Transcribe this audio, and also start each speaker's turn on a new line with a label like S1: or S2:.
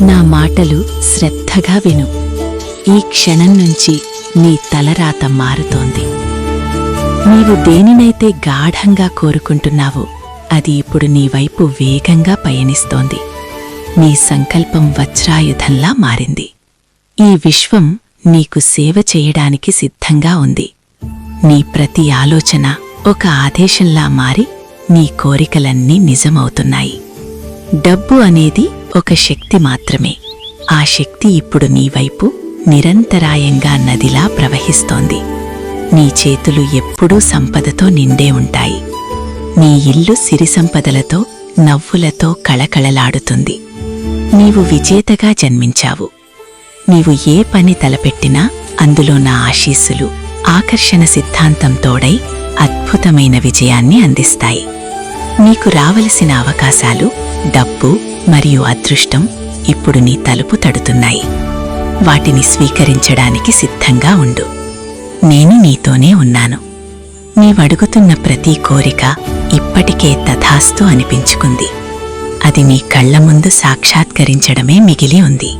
S1: నా మాటలు శ్రద్ధగా విను. ఈ క్షణం నుంచి నీ తలరాత మారుతోంది. నీవు దేనినైతే గాఢంగా కోరుకుంటున్నావో అది ఇప్పుడు నీ వైపు వేగంగా పయనిస్తోంది. నీ సంకల్పం వజ్రాయుధంలా మారింది. ఈ విశ్వం నీకు సేవ చేయడానికి సిద్ధంగా ఉంది. నీ ప్రతి ఆలోచన ఒక ఆదేశంలా మారి నీ కోరికలన్నీ నిజమవుతున్నాయి. డబ్బు అనేది ఒక శక్తి మాత్రమే. ఆ శక్తి ఇప్పుడు నీ వైపు నిరంతరాయంగా నదిలా ప్రవహిస్తోంది. నీ చేతులు ఎప్పుడూ సంపదతో నిండే ఉంటాయి. నీ ఇల్లు సిరి సంపదలతో నవ్వులతో కళకళలాడుతుంది. నీవు విజేతగా జన్మించావు. నీవు ఏ పని తలపెట్టినా అందులో నా ఆశీస్సులు ఆకర్షణ సిద్ధాంతం తోడై అద్భుతమైన విజయాన్ని అందిస్తాయి. నీకు రావలసిన అవకాశాలు డబ్బు మరియు అదృష్టం ఇప్పుడు నీ తలుపు తడుతున్నాయి. వాటిని స్వీకరించడానికి సిద్ధంగా ఉండు. నేను నీతోనే ఉన్నాను. నీవడుగుతున్న ప్రతి కోరిక ఇప్పటికే తథాస్తు అనిపించుకుంది. అది నీ కళ్ళ ముందు సాక్షాత్కరించడమే మిగిలి ఉంది.